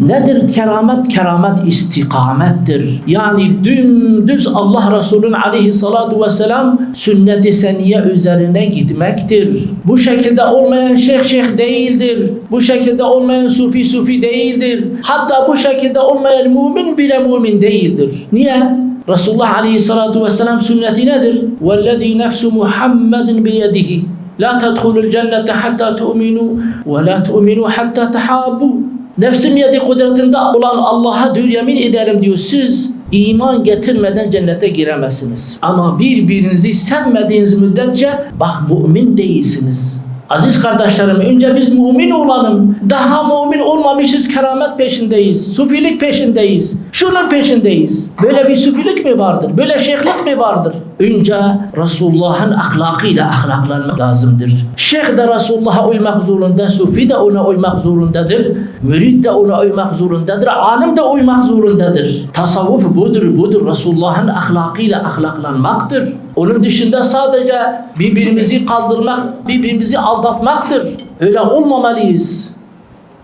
Nedir keramet? Keramet istikamettir. Yani dümdüz Allah Resulü'nün aleyhissalatu vesselam sünnet-i seniye üzerine gitmektir. Bu şekilde olmayan şeyh şeyh değildir. Bu şekilde olmayan sufi sufi değildir. Hatta bu şekilde olmayan mümin bile mümin değildir. Niye? Resulullah aleyhissalatu vesselam sünneti nedir? وَالَّذ۪ي نَفْسُ مُحَمَّدٍ بِيَدِهِ لَا تَدْخُلُ الْجَنَّةَ حَتَّى تُؤْمِنُوا وَلَا تُؤْمِنُوا حَتَّى تَحَابُوا Nefsim yedi kudretinde olan Allah'a diyor yemin ederim diyor siz iman getirmeden cennete giremezsiniz. Ama birbirinizi sevmediğiniz müddetçe bak mümin değilsiniz. Aziz kardeşlerim önce biz mümin olalım. Daha mümin olmamışız keramet peşindeyiz. Sufilik peşindeyiz. Şunun peşindeyiz. Böyle bir sufilik mi vardır? Böyle şeyhlik mi vardır? Önce Resulullah'ın ahlakıyla ahlaklanmak lazımdır. Şeyh de Resulullah'a uymak zorunda, sufi de ona uymak zorundadır. Mürid de ona uymak zorundadır. Alim de uymak zorundadır. Tasavvuf budur, budur. Resulullah'ın ahlakıyla ahlaklanmaktır. Onun dışında sadece birbirimizi kaldırmak, birbirimizi aldatmaktır. Öyle olmamalıyız.